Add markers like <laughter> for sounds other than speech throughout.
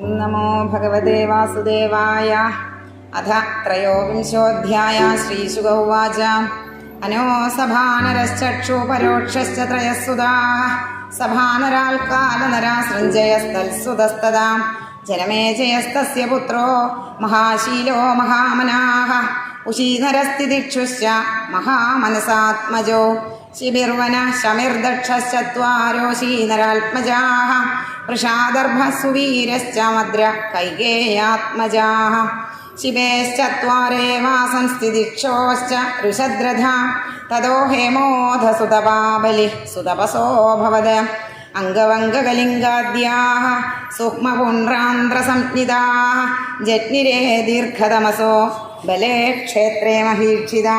ॐ नमो भगवते वासुदेवाय अथ त्रयोविंशोऽध्याय श्रीशुक उवाच अनोसभानरश्चक्षुपरोक्षश्च त्रयःसुधाः सभानराल्कालनरा सृञ्जयस्तल्सुतस्तदा जनमेजयस्तस्य पुत्रो महाशीलो महामनाः उशीधरस्ति दिक्षुश्च महामनसात्मजो ശിബിർവന ശമിർദക്ഷശ്ചത്വാരോ ശീനരാത്മജാः വൃഷാദർഭസുവീരശ്ച മദ്ര കൈകേയാത്മജാः ശിവേശ്ചത്വാരേവാ സംസ്ഥിതിക്ഷോശ്ച ഋഷദ്രഥ തതോ ഹേമോധസുതപാബലി സുതപസോऽഭവത് അംഗവംഗകലിംഗാദ്യാः സൂക്ഷ്മപുണ്ട്രാന്ധ്രസംജ്ഞിതാः ജഗ്നിരേ ദീർഘതമസോ ബലേ ക്ഷേത്രേ മഹീക്ഷിതാ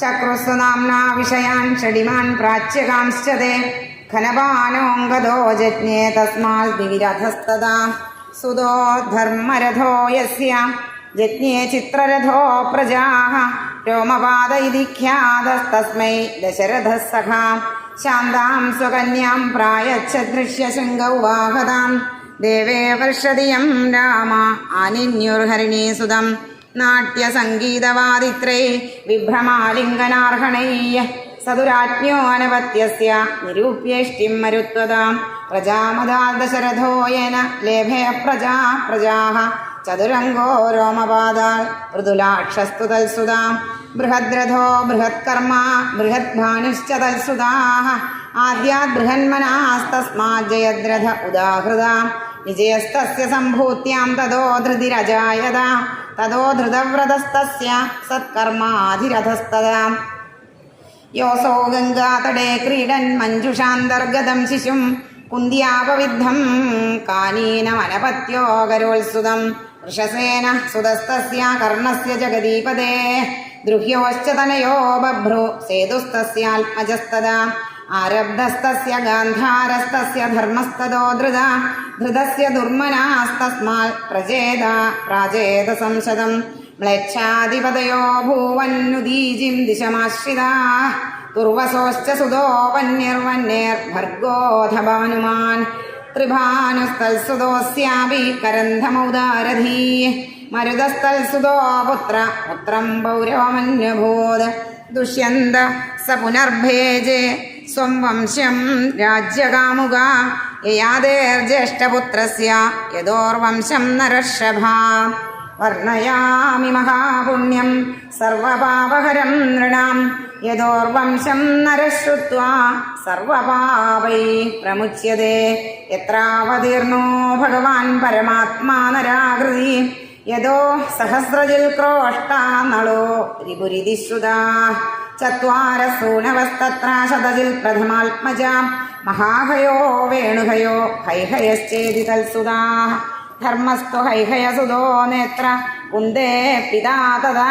ചക്രുസ്വ നാംനാ വിഷയാൻ ഷടിമാൻ പ്രാച്യകാംശ്ച തേ ഘനപാനോऽങ്കദോ ജജ്ഞേ തസ്മാൽ വിവിരഥസ്തദാ സുതോ ധർമ്മരഥോ യസ്യ ജജ്ഞേ ചിത്രരഥോ പ്രജാः രോമപാദ ഇതി ഖ്യാതസ്തസ്മൈ ദശരഥ സഖാ ശാന്താം സ്വകന്യാം പ്രായച്ഛദൃശ്യശൃംഗൗ വാഹതാം ദേവേ വർഷതിയം രാമ ആനിന്യുർഹരിണീ സുതം നാട്യസംഗീതവാദിത്രൈ വിഭ്രമാലിംഗനാർഹണേയ സതുരാജ്ഞോ അനവത്യസ്യ നിരൂപ്യേഷ്ടിം മരുത്വതാം പ്രജാമതാൽ ദശരഥോയേന ലേഭയ പ്രജാ പ്രജാഹ ചതുരംഗോ രോമപാദാൽ മൃദുലാക്ഷസ്തു തൽസുതാം ബൃഹദ്രഥോ ബൃഹത്കർമ്മ ബൃഹദ്ഭാനുശ്ച തൽസുതാः ആദ്യാത് ബൃഹന്മനാസ്തസ്മാജയദ്രഥ ഉദാഹൃതാം വിജയസ്തസ്യ സംഭൂത്യാം തതോ ധൃതിരജായത തതോ ധൃതവ്രതസ്തസ്യ യോസോ ഗംഗാതടേ ക്രീഡൻ മഞ്ജുഷാന്തർഗതം ശിശും കുന്തിയാപവിദ്ധം കാനീനമനപത്യോകരോത്സുതം വൃഷസേന സുതസ്തസ്യ കർണസ്യ ജഗദീപദേ ദ്രുഹ്യോശ്ചതനയോ ബഭ്രു സേതുസ്തസ്യാത്മജസ്തദാ ആരബ്ധസ്തസ്യ ഗാന്ധാരസ്തസ്യ ധർമ്മസ്തോ ധൃത ധൃതസ്യ ദുർമനാസ്തസ്മാൽ പ്രജേത പ്രാജേത സംശതം. മ്ലേച്ഛാധിപതയോ ഭൂവന്നുദീജിം ദിശമാശ്രിതാ തുർവസോശ്ച സുതോ വന്യർവന്യർഭർഗോധഭാനുമാൻ ത്രിഭാനുസ്തൽസുതോസ്യാപി കരന്ധമൗദാരധീ മരുതസ്തൽസുതോ പുത്ര പുത്രം പൗരവമന്യഭൂത് ദുഷ്യന്ത സ പുനർഭേജെ സ്വം വംശം രാജ്യകാമുക. യയാദേർജ്യേഷ്ഠപുത്രസ്യ യദോർവംശം നരഷഭാ വർണയാമി മഹാപുണ്യം സർവപാപഹരം നൃണാം. യദോർവംശം നരശ്രുത്വാ സർവപാപൈ പ്രമുച്യത്തെ എത്രാവതീർണോ ഭഗവാൻ പരമാത്മാ നരാകൃതി. യദോ സഹസ്രജിൽ ക്രോഷ്ടാ നളോ രിപുരിതി ശ്രുതാ പ്രഥമാത്മജാം മഹാഹയോ വേണുഹയോ ഹൈഹയശ്ചേതി തൽസുതാ ധർമ്മസ്തു ഹൈഹയസുതോ നേത്ര കുന്ദേ പിതാ തഥാ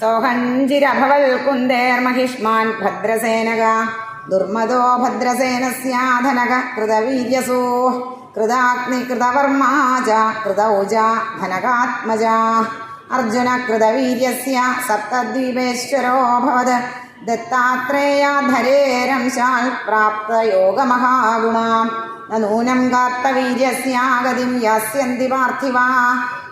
സോഹഞ്ചിരഭവൽ കുന്ദേർമഹിഷ്മാൻ ഭദ്രസേനക ദുർമദോ ഭദ്രസേനസ്യാധനക കൃതവീര്യസൂ കൃതാഗ്നി കൃതവർമാജ കൃതൗജ കൃതൗജ ധനകാത്മജ അർജുന കൃതവീര്യ സപ്തദ്വീപേശ്വരോഭവത് ദത്താത്രേയാധരേരംശാൽ പ്രാപ്തയോഗമഹാഗുണാം നൂനം കാർത്തവീര്യസ്യാഗതിം യാസ്യന്തി പാർത്ഥിവാ.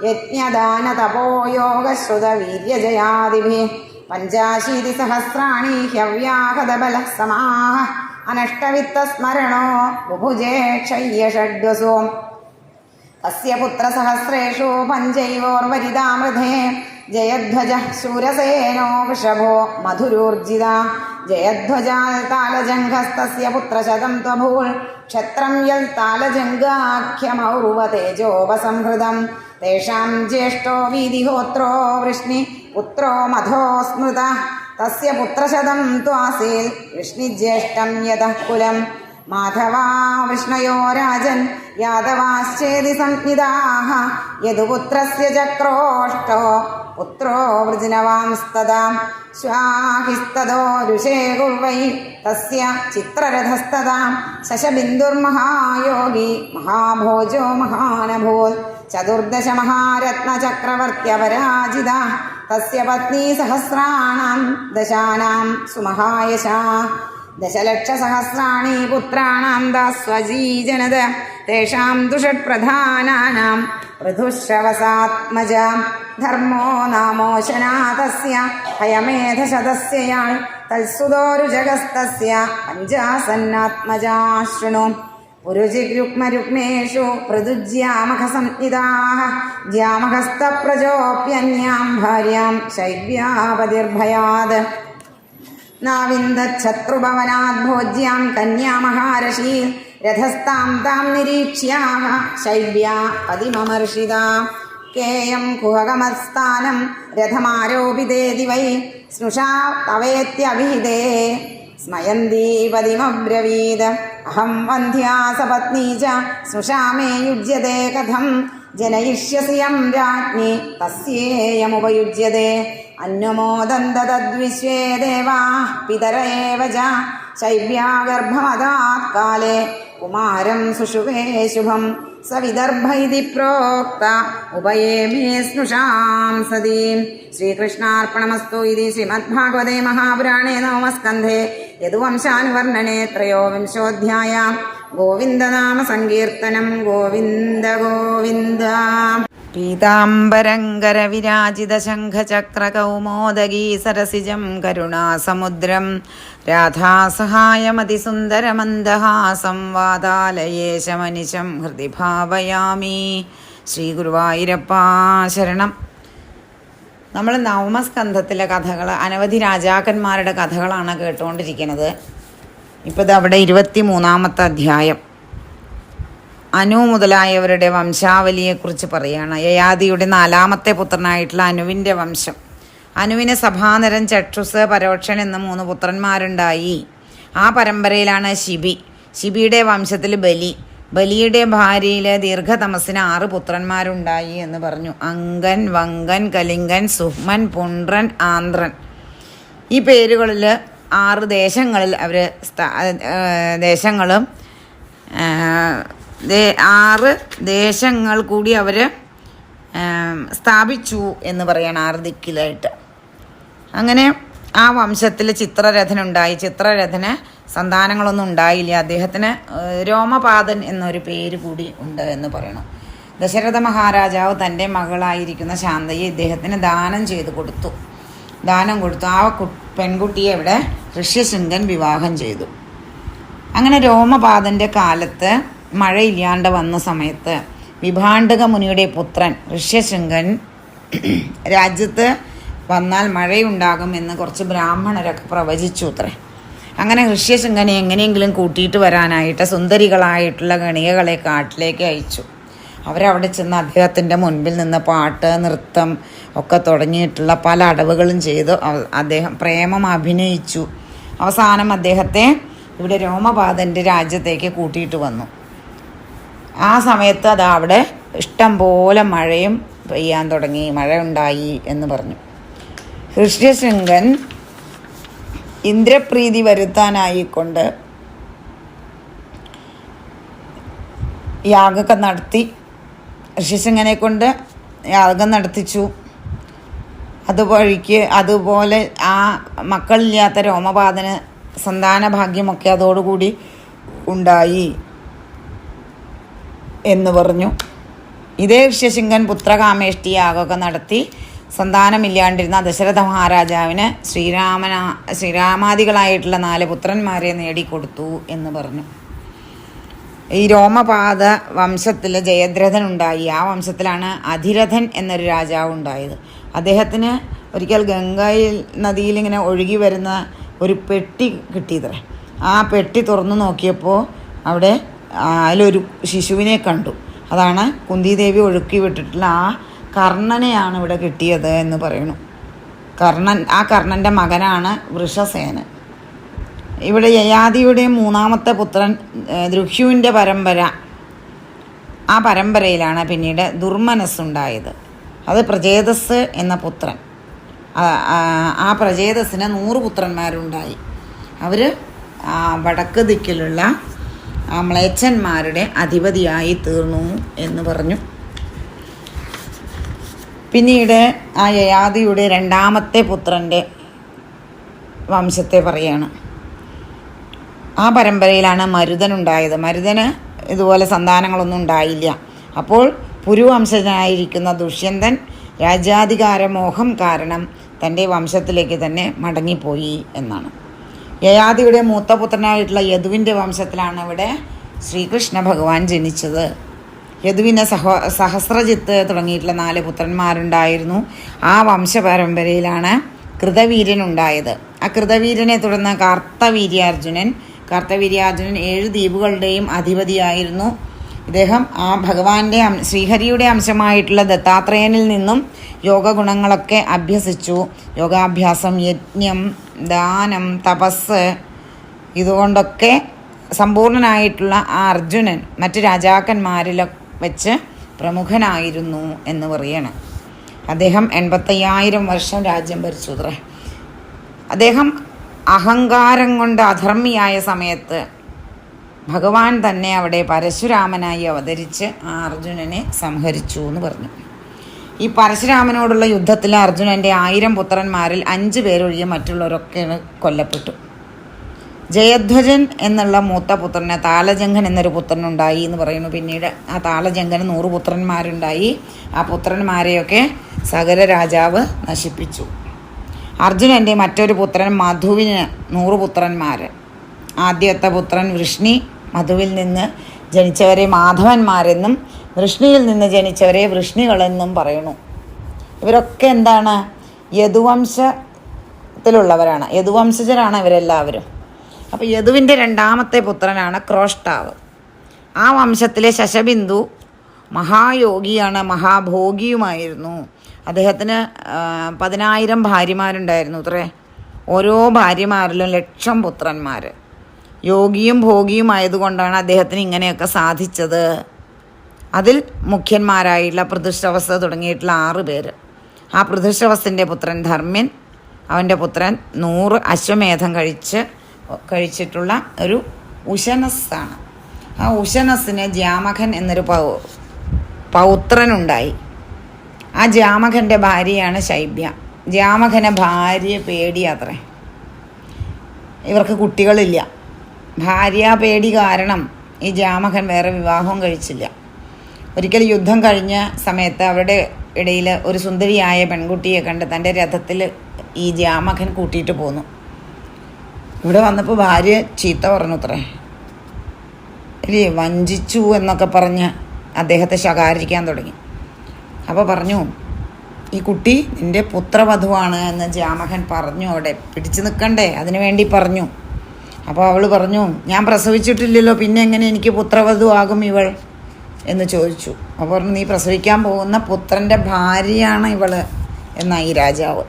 യജ്ഞദാനതപോയോഗശ്രുതവീര്യജയാദിഭിः പഞ്ചാശീതിസഹസ്രാണി ഹ്യവ്യാഹതബല സമാഹ അനഷ്ടവിത്തസ്മരണോ ബുഭുജേ ക്ഷയ്യഷഡ്വസോ. തസ്യ अस्य पुत्रसहस्रेषु पञ्चैवोर्वरिदामृधे जयध्वजः शूरसेनो वृषभो मधुरूर्जिता। जयध्वजाल्तालजङ्घस्तस्य पुत्रशतं त्वभूल् क्षत्रं यल्तालजङ्घाख्यमौरुवतेजोपसंहृदं तेषां ज्येष्ठो वीदिहोत्रो वृष्णि, पुत्रो मधो स्मृतः। तस्य पुत्रशतं त्वासील्। वृष्णिज्येष्ठं यतः कुलम्। മാധവാ വിഷ്ണയോ രാജൻ യാദവാശ്ചേതി സംജ്ഞിതാः യദുപുത്രസ്യ ചക്രോഷ്ടോ പുത്രോ വൃജനവാംസ്തദാം ശ്വാഹിസ്തദോ രുഷേ തസ്യ ചിത്രരഥസ്തദാം ശശബിന്ദുർമഹായോഗി മഹാഭോജോ മഹാനഭൂ ചതുർദശ മഹാരത്നചക്രവർത്യപരാജിത തസ്യ പത്നി സഹസ്രാണാം ദശാനാം സുമഹായശാ ദശലക്ഷസഹസ്രാണി പുത്രാണാം ദാസ്വജീജനത തേഷാം ദുഷട്പ്രധാനാനാം ഋതുശ്രവസാത്മജ ധർമ്മോ നാമോശനാഥസ്യ. ഹയമേധശതസ്യയാൾ. തത്സുതോരുജഗസ്തസ്യ പഞ്ചാസന്നാത്മജാശൃണു പുരുജിരുക്മരുക്മേഷു പൃഥുജ്യാമഖസംഹിതാः ജ്യാമഖസ്തപ്രജോപ്യന്യാം ഭാര്യാം ശൈവ്യാപതിർഭയാത്. നാവിന്ദച്ഛത്രുഭവനാത് കന്യാമഹാരഷി. രഥസ്ഥാം താം നിരീക്ഷ്യാഹ ശൈവ്യാ പതിമമർഷിത. കേയം കുഹകമസ്ഥാനം രഥമാരോപിതേതി വൈ സ്നുഷാ തവേത്യഭിഹിതേ. സ്മയന്തീ പതിമബ്രവീത്. അഹം വന്ധ്യാസപത്നീ ച സ്നുഷാ മേ യുജ്യത്തെ കഥം. ജനയിഷ്യസി യം രാജ്ഞി തസ്യേയമുപയുജ്യതേ അന്വമോദന്തദ്വിശ്വേ ദേവാ പിതര ഏവ കുമാരം സുഷുവേ ശുഭം സവിദർഭ ഇതി പ്രോക്ത ഉപയേ മേ സ്നുഷാം സതീം ശ്രീകൃഷ്ണാർപ്പണമസ്തു ഇതി ശ്രീമദ്ഭാഗവതേ മഹാപുരാണേ നവമസ്കന്ധേ യദുവംശാനുവർണനെ ത്രയോവിംശോऽധ്യായ ഗോവിന്ദനാമ ഗോവിന്ദ ഗോവിന്ദ ഗോവിന്ദ പീതാംബരങ്കരവിരാജിതശംഖചക്രകൗമോദഗീ സരസിജം കരുണാസമുദ്രം. രാധാസഹായമതിസുന്ദരമന്ദഹാസം വാതാലയേശമനിശം ഹൃദി ഭാവയാമി ശ്രീഗുരുവായൂരപ്പാ ശരണം. നമ്മൾ നവമസ്കന്ധത്തിലെ കഥകൾ അനവധി രാജാക്കന്മാരുടെ കഥകളാണ് കേട്ടുകൊണ്ടിരിക്കുന്നത്. ഇപ്പോൾ ഇത് അവിടെ ഇരുപത്തി മൂന്നാമത്തെ അധ്യായം. അനു മുതലായവരുടെ വംശാവലിയെക്കുറിച്ച് പറയുകയാണ് യയാദിയുടെ നാലാമത്തെ പുത്രനായിട്ടുള്ള അനുവിന്റെ വംശം. അനുവിന് സഭാനരൻ ചക്ഷുസ് പരോക്ഷൻ എന്ന മൂന്ന് പുത്രന്മാരുണ്ടായി. ആ പരമ്പരയിലാണ് ശിബി. ശിബിയുടെ വംശത്തിൽ ബലി. ബലിയുടെ ഭാര്യയിൽ ദീർഘതമസിന് ആറ് പുത്രന്മാരുണ്ടായി എന്ന് പറഞ്ഞു. അങ്കൻ വങ്കൻ കലിംഗൻ സുഹ്മൻ പുണ്ട്രൻ ആന്ധ്രൻ ഈ പേരുകളിൽ ആറ് ദേശങ്ങളിൽ അവർ ദേശങ്ങളും ആറ് ദേശങ്ങൾ കൂടി അവർ സ്ഥാപിച്ചു എന്ന് പറയുകയാണ് ആറ് ദിക്കിലായിട്ട്. അങ്ങനെ ആ വംശത്തിൽ ചിത്രരഥനുണ്ടായി. ചിത്രരഥന് സന്താനങ്ങളൊന്നും ഉണ്ടായില്ല. അദ്ദേഹത്തിന് രോമപാതൻ എന്നൊരു പേര് കൂടി ഉണ്ട് എന്ന് പറയണം. ദശരഥ മഹാരാജാവ് തന്റെ മകളായിരിക്കുന്ന ശാന്തയെ ഇദ്ദേഹത്തിന് ദാനം ചെയ്ത് കൊടുത്തു. ദാനം കൊടുത്തു. ആ പെൺകുട്ടിയെ ഇവിടെ ഋഷ്യശൃംഗൻ വിവാഹം ചെയ്തു. അങ്ങനെ രോമപാതന്റെ കാലത്ത് മഴയില്ലാണ്ട് വന്ന സമയത്ത് വിഭാണ്ഡക മുനിയുടെ പുത്രൻ ഋഷ്യശൃംഗൻ <clears throat> രാജ്യത്ത് വന്നാൽ മഴയുണ്ടാകുമെന്ന് കുറച്ച് ബ്രാഹ്മണരൊക്കെ പ്രവചിച്ചു അത്രേ അങ്ങനെ ഋഷ്യശൃംഗനെ എങ്ങനെയെങ്കിലും കൂട്ടിയിട്ട് വരാനായിട്ട് സുന്ദരികളായിട്ടുള്ള ഗണികകളെ കാട്ടിലേക്ക് അയച്ചു. അവരവിടെ ചെന്ന് അദ്ദേഹത്തിന്റെ മുൻപിൽ നിന്ന് പാട്ട് നൃത്തം ഒക്കെ തുടങ്ങിയിട്ടുള്ള പല അടവുകളും ചെയ്തു. അദ്ദേഹം പ്രേമം അഭിനയിച്ചു. അവസാനം അദ്ദേഹത്തെ ഇവിടെ രോമപാതന്റെ രാജ്യത്തേക്ക് കൂട്ടിയിട്ട് വന്നു. ആ സമയത്ത് അത് അവിടെ ഇഷ്ടം പോലെ മഴയും പെയ്യാൻ തുടങ്ങി. മഴ ഉണ്ടായി എന്ന് പറഞ്ഞു. ഋഷ്യശൃംഗൻ ഇന്ദ്രപ്രീതി വരുത്താനായിക്കൊണ്ട് യാഗമൊക്കെ നടത്തി. ഋഷ്യശൃംഗനെ കൊണ്ട് യാഗം നടത്തിച്ചു. അതുവഴിക്ക് അതുപോലെ ആ മക്കളില്ലാത്ത രോമപാതന് സന്താന ഭാഗ്യമൊക്കെ അതോടുകൂടി ഉണ്ടായി എന്ന് പറഞ്ഞു. ഇതേ ഋഷ്യശിങ്കൻ പുത്രകാമേഷ്ടി യാഗമൊക്കെ നടത്തി. സന്താനമില്ലാണ്ടിരുന്ന ദശരഥ മഹാരാജാവിന് ശ്രീരാമന ശ്രീരാമാദികളായിട്ടുള്ള നാല് പുത്രന്മാരെ നേടിക്കൊടുത്തു എന്ന് പറഞ്ഞു. ഈ രോമപാത വംശത്തിൽ ജയദ്രഥൻ ഉണ്ടായി. ആ വംശത്തിലാണ് അധിരഥൻ എന്നൊരു രാജാവ് ഉണ്ടായത്. അദ്ദേഹത്തിന് ഒരിക്കൽ ഗംഗയിൽ നദിയിൽ ഇങ്ങനെ ഒഴുകി വരുന്ന ഒരു പെട്ടി കിട്ടിയത്രേ. ആ പെട്ടി തുറന്നു നോക്കിയപ്പോൾ അവിടെ അതിലൊരു ശിശുവിനെ കണ്ടു. അതാണ് കുന്തിദേവി ഒഴുക്കി വിട്ടിട്ടുള്ള ആ കർണനെയാണ് ഇവിടെ കിട്ടിയത് എന്ന് പറയുന്നു. കർണൻ ആ കർണന്റെ മകനാണ് വൃഷസേനൻ. ഇവിടെ യയാതിയുടെ മൂന്നാമത്തെ പുത്രൻ ദൃഹ്യുവിന്റെ പരമ്പര. ആ പരമ്പരയിലാണ് പിന്നീട് ദുർമനസ്സുണ്ടായത്. അത് പ്രചേതസ് എന്ന പുത്രൻ. ആ- പ്രചേതസ്സിന് നൂറ് പുത്രന്മാരുണ്ടായി. അവർ വടക്ക് ദിക്കിലുള്ള മ്ലേച്ഛന്മാരുടെ അധിപതിയായി തീർന്നു എന്ന് പറഞ്ഞു. പിന്നീട് ആ യയാതിയുടെ രണ്ടാമത്തെ പുത്രന്റെ വംശത്തെ പറയാണ്. ആ പരമ്പരയിലാണ് മരുതനുണ്ടായത് മരുതന് ഇതുപോലെ സന്താനങ്ങളൊന്നും ഉണ്ടായില്ല. അപ്പോൾ പുരുവംശജനായിരിക്കുന്ന ദുഷ്യന്തൻ രാജ്യാധികാരമോഹം കാരണം തന്റെ വംശത്തിലേക്ക് തന്നെ മടങ്ങിപ്പോയി എന്നാണ്. യയാതിയുടെ മൂത്തപുത്രനായിട്ടുള്ള യദുവിന്റെ വംശത്തിലാണ് ഇവിടെ ശ്രീകൃഷ്ണ ഭഗവാൻ ജനിച്ചത്. യദുവിന് സഹ സഹസ്രജിത്ത് തുടങ്ങിയിട്ടുള്ള നാല് പുത്രന്മാരുണ്ടായിരുന്നു. ആ വംശപരമ്പരയിലാണ് കൃതവീര്യൻ ഉണ്ടായത് ആ കൃതവീര്യനെ തുടർന്ന് കാർത്തവീര്യാർജുനൻ കാർത്തവീര്യാർജുനൻ ഏഴ് ദ്വീപുകളുടെയും അധിപതിയായിരുന്നു. ഇദ്ദേഹം ആ ഭഗവാന്റെ ശ്രീഹരിയുടെ അംശമായിട്ടുള്ള ദത്താത്രേയനിൽ നിന്നും യോഗഗുണങ്ങളൊക്കെ അഭ്യസിച്ചു. യോഗാഭ്യാസം യജ്ഞം ദാനം തപസ് ഇതുകൊണ്ടൊക്കെ സമ്പൂർണനായിട്ടുള്ള ആ അർജുനൻ മറ്റ് രാജാക്കന്മാരിലെ വെച്ച് പ്രമുഖനായിരുന്നു എന്ന് പറയണം. അദ്ദേഹം എൺപത്തയ്യായിരം വർഷം രാജ്യം ഭരിച്ചു അദ്ദേഹം അഹങ്കാരം കൊണ്ട് അധർമ്മിയായ സമയത്ത് ഭഗവാൻ തന്നെ അവിടെ പരശുരാമനായി അവതരിച്ച് ആ അർജുനനെ സംഹരിച്ചു എന്ന് പറഞ്ഞു. ഈ പരശുരാമനോടുള്ള യുദ്ധത്തിൽ അർജുനന്റെ ആയിരം പുത്രന്മാരിൽ അഞ്ച് പേരൊഴികെ മറ്റുള്ളവരൊക്കെ കൊല്ലപ്പെട്ടു. ജയധ്വജൻ എന്നുള്ള മൂത്ത പുത്രന് താലജങ്കൻ എന്നൊരു പുത്രനുണ്ടായി എന്ന് പറയുന്നു. പിന്നീട് ആ താലജങ്കന് നൂറ് പുത്രന്മാരുണ്ടായി. ആ പുത്രന്മാരെയൊക്കെ സകല രാജാവ് നശിപ്പിച്ചു. അർജുനന്റെ മറ്റൊരു പുത്രൻ മധുവിന് നൂറ് പുത്രന്മാർ ആദ്യത്തെ പുത്രൻ വൃഷ്ണി മധുവിൽ നിന്ന് ജനിച്ചവരെ മാധവന്മാരെന്നും വൃഷ്ണിയിൽ നിന്ന് ജനിച്ചവരെ വൃഷ്ണികളെന്നും പറയുന്നു. ഇവരൊക്കെ എന്താണ്? യദുവംശത്തിലുള്ളവരാണ്. യദുവംശജരാണ് ഇവരെല്ലാവരും. അപ്പോൾ യദുവിന്റെ രണ്ടാമത്തെ പുത്രനാണ് ക്രോഷ്ടാവ്. ആ വംശത്തിലെ ശശബിന്ദു മഹായോഗിയാണ് മഹാഭോഗിയുമായിരുന്നു. അദ്ദേഹത്തിന് പതിനായിരം ഭാര്യമാരുണ്ടായിരുന്നു അത്രേ. ഓരോ ഭാര്യമാരിലും ലക്ഷം പുത്രന്മാർ യോഗിയും ഭോഗിയും ആയതുകൊണ്ടാണ് അദ്ദേഹത്തിന് ഇങ്ങനെയൊക്കെ സാധിച്ചത്. അതിൽ മുഖ്യന്മാരായിട്ടുള്ള പ്രതിഷ്ഠവസ്ഥ തുടങ്ങിയിട്ടുള്ള ആറ് പേര്. ആ പ്രതിഷ്ഠവസ്ഥന്റെ പുത്രൻ ധർമ്മ്യൻ അവന്റെ പുത്രൻ നൂറ് അശ്വമേധം കഴിച്ച് കഴിച്ചിട്ടുള്ള ഒരു ഉശനസ്സാണ്. ആ ഉശനസ്സിന് ജ്യാമഖൻ എന്നൊരു പൗ പൗത്രനുണ്ടായി. ആ ജാമകന്റെ ഭാര്യയാണ് ശൈബ്യ. ജാമകനെ ഭാര്യ പേടിയാത്രേ ഇവർക്ക് കുട്ടികളില്ല. ഭാര്യ പേടി കാരണം ഈ ജാമകൻ വേറെ വിവാഹവും കഴിച്ചില്ല. ഒരിക്കൽ യുദ്ധം കഴിഞ്ഞ സമയത്ത് അവരുടെ ഇടയിൽ ഒരു സുന്ദരിയായ പെൺകുട്ടിയെ കണ്ട് തന്റെ രഥത്തിൽ ഈ ജാമകൻ കൂട്ടിയിട്ട് പോന്നു. ഇവിടെ വന്നപ്പോൾ ഭാര്യ ചീത്ത പറഞ്ഞു അത്രേ. ഇല്ലേ വഞ്ചിച്ചു എന്നൊക്കെ പറഞ്ഞ് അദ്ദേഹത്തെ ശകാരിക്കാൻ തുടങ്ങി. അപ്പോൾ പറഞ്ഞു ഈ കുട്ടി നിന്റെ പുത്രവധുവാണ് എന്ന് ജാമകൻ പറഞ്ഞു. അവിടെ പിടിച്ചു നിൽക്കണ്ടേ അതിന് വേണ്ടി പറഞ്ഞു. അപ്പോൾ അവൾ പറഞ്ഞു ഞാൻ പ്രസവിച്ചിട്ടില്ലല്ലോ പിന്നെ എങ്ങനെ എനിക്ക് പുത്രവധു ആകും ഇവൾ? എന്ന് ചോദിച്ചു. അപ്പോൾ പറഞ്ഞു നീ പ്രസവിക്കാൻ പോകുന്ന പുത്രന്റെ ഭാര്യയാണ് ഇവൾ എന്നായി രാജാവ്.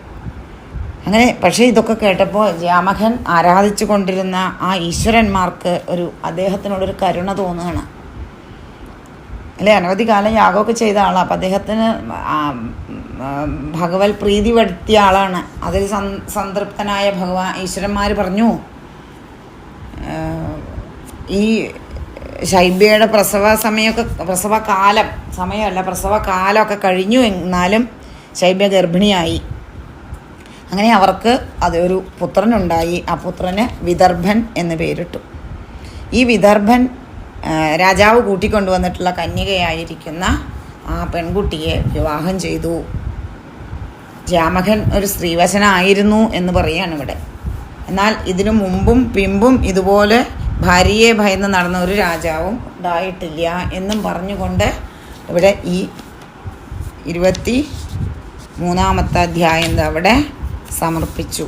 അങ്ങനെ പക്ഷേ ഇതൊക്കെ കേട്ടപ്പോൾ ജാമകൻ ആരാധിച്ചു കൊണ്ടിരുന്ന ആ ഈശ്വരന്മാർക്ക് ഒരു അദ്ദേഹത്തിനോടൊരു കരുണ തോന്നുകയാണ്. അല്ലെ? അനവധി കാലം യാഗമൊക്കെ ചെയ്ത ആളാണ് അപ്പം അദ്ദേഹത്തിന് ഭഗവത് പ്രീതി വരുത്തിയ ആളാണ്. അതിൽ സംതൃപ്തനായ ഭഗവാൻ ഈശ്വരന്മാർ പറഞ്ഞു ഈ ശൈബ്യയുടെ പ്രസവ സമയമൊക്കെ പ്രസവ കാലം സമയമല്ല പ്രസവ കാലമൊക്കെ കഴിഞ്ഞു എന്നാലും ശൈബ്യ ഗർഭിണിയായി. അങ്ങനെ അവർക്ക് അതൊരു പുത്രനുണ്ടായി. ആ പുത്രന് വിദർഭൻ എന്ന് പേരിട്ടു. ഈ വിദർഭൻ രാജാവ് കൂട്ടിക്കൊണ്ടുവന്നിട്ടുള്ള കന്യകയായിരിക്കുന്ന ആ പെൺകുട്ടിയെ വിവാഹം ചെയ്തു. ജാമകൻ ഒരു സ്ത്രീവശനായിരുന്നു എന്ന് പറയുകയാണ് ഇവിടെ. എന്നാൽ ഇതിനു മുമ്പും പിമ്പും ഇതുപോലെ ഭാര്യയെ ഭയന്ന് നടന്ന ഒരു രാജാവും ഉണ്ടായിട്ടില്ല എന്നും പറഞ്ഞുകൊണ്ട് ഇവിടെ ഈ ഇരുപത്തി മൂന്നാമത്തെ അധ്യായം അവിടെ സമർപ്പിച്ചു.